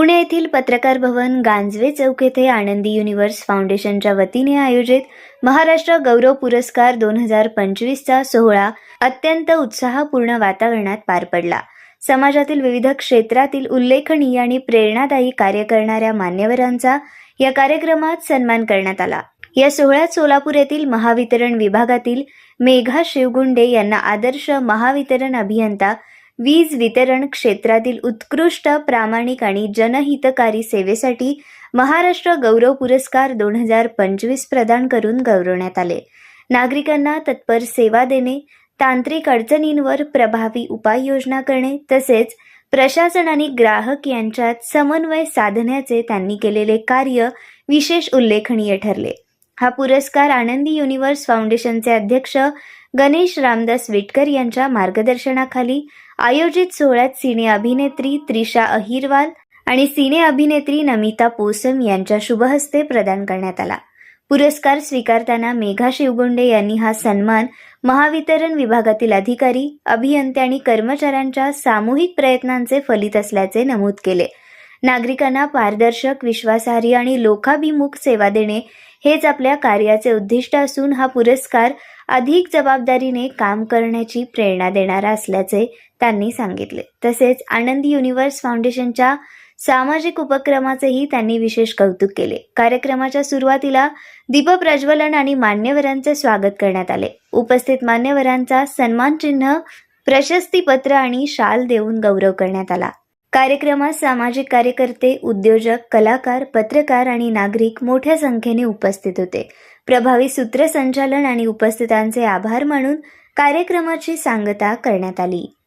पुणे येथील पत्रकार भवन गांजवे चौक येथे आनंदी युनिव्हर्स फाउंडेशनच्या वतीने आयोजित महाराष्ट्र गौरव पुरस्कार दोन हजार पंचवीसचा सोहळा अत्यंत उत्साहपूर्ण वातावरणात पार पडला. समाजातील विविध क्षेत्रातील उल्लेखनीय आणि प्रेरणादायी कार्य करणाऱ्या मान्यवरांचा या कार्यक्रमात सन्मान करण्यात आला. या सोहळ्यात सोलापूर येथील महावितरण विभागातील मेघा शिवगुंडे यांना आदर्श महावितरण अभियंता वीज वितरण क्षेत्रातील उत्कृष्ट प्रामाणिक आणि जनहितकारी सेवेसाठी महाराष्ट्र गौरव पुरस्कार दोन हजार पंचवीस प्रदान करून गौरवण्यात आले. नागरिकांना तत्पर सेवा देणे तांत्रिक अडचणींवर प्रभावी उपाययोजना करणे तसेच प्रशासन आणि ग्राहक यांच्यात समन्वय साधण्याचे त्यांनी केलेले कार्य विशेष उल्लेखनीय ठरले. हा पुरस्कार आनंदी युनिव्हर्स फाउंडेशनचे अध्यक्ष गणेश रामदास विटकर यांच्या मार्गदर्शनाखाली आयोजित सोहळ्यात सिने अभिनेत्री त्रिशा अहिरवाल आणि सिने अभिनेत्री नमिता पोसम यांच्या शुभहस्ते प्रदान करण्यात आला. पुरस्कार स्वीकारताना मेघा शिवगोंडे यांनी हा सन्मान महावितरण विभागातील अधिकारी अभियंते आणि कर्मचाऱ्यांच्या सामूहिक प्रयत्नांचे फलित असल्याचे नमूद केले. नागरिकांना पारदर्शक विश्वासार्ह आणि लोकाभिमुख सेवा देणे हेच आपल्या कार्याचे उद्दिष्ट असून हा पुरस्कार अधिक जबाबदारीने काम करण्याची प्रेरणा देणारा असल्याचे त्यांनी सांगितले. तसेच आनंदी युनिव्हर्स फाउंडेशनच्या सामाजिक उपक्रमाचेही त्यांनी विशेष कौतुक केले. कार्यक्रमाच्या सुरुवातीला दीपप्रज्वलन आणि मान्यवरांचे स्वागत करण्यात आले. उपस्थित मान्यवरांचा सन्मानचिन्ह प्रशस्तीपत्र आणि शाल देऊन गौरव करण्यात आला. कार्यक्रमात सामाजिक कार्यकर्ते उद्योजक कलाकार पत्रकार आणि नागरिक मोठ्या संख्येने उपस्थित होते. प्रभावी सूत्रसंचालन आणि उपस्थितांचे आभार मानून कार्यक्रमाची सांगता करण्यात आली.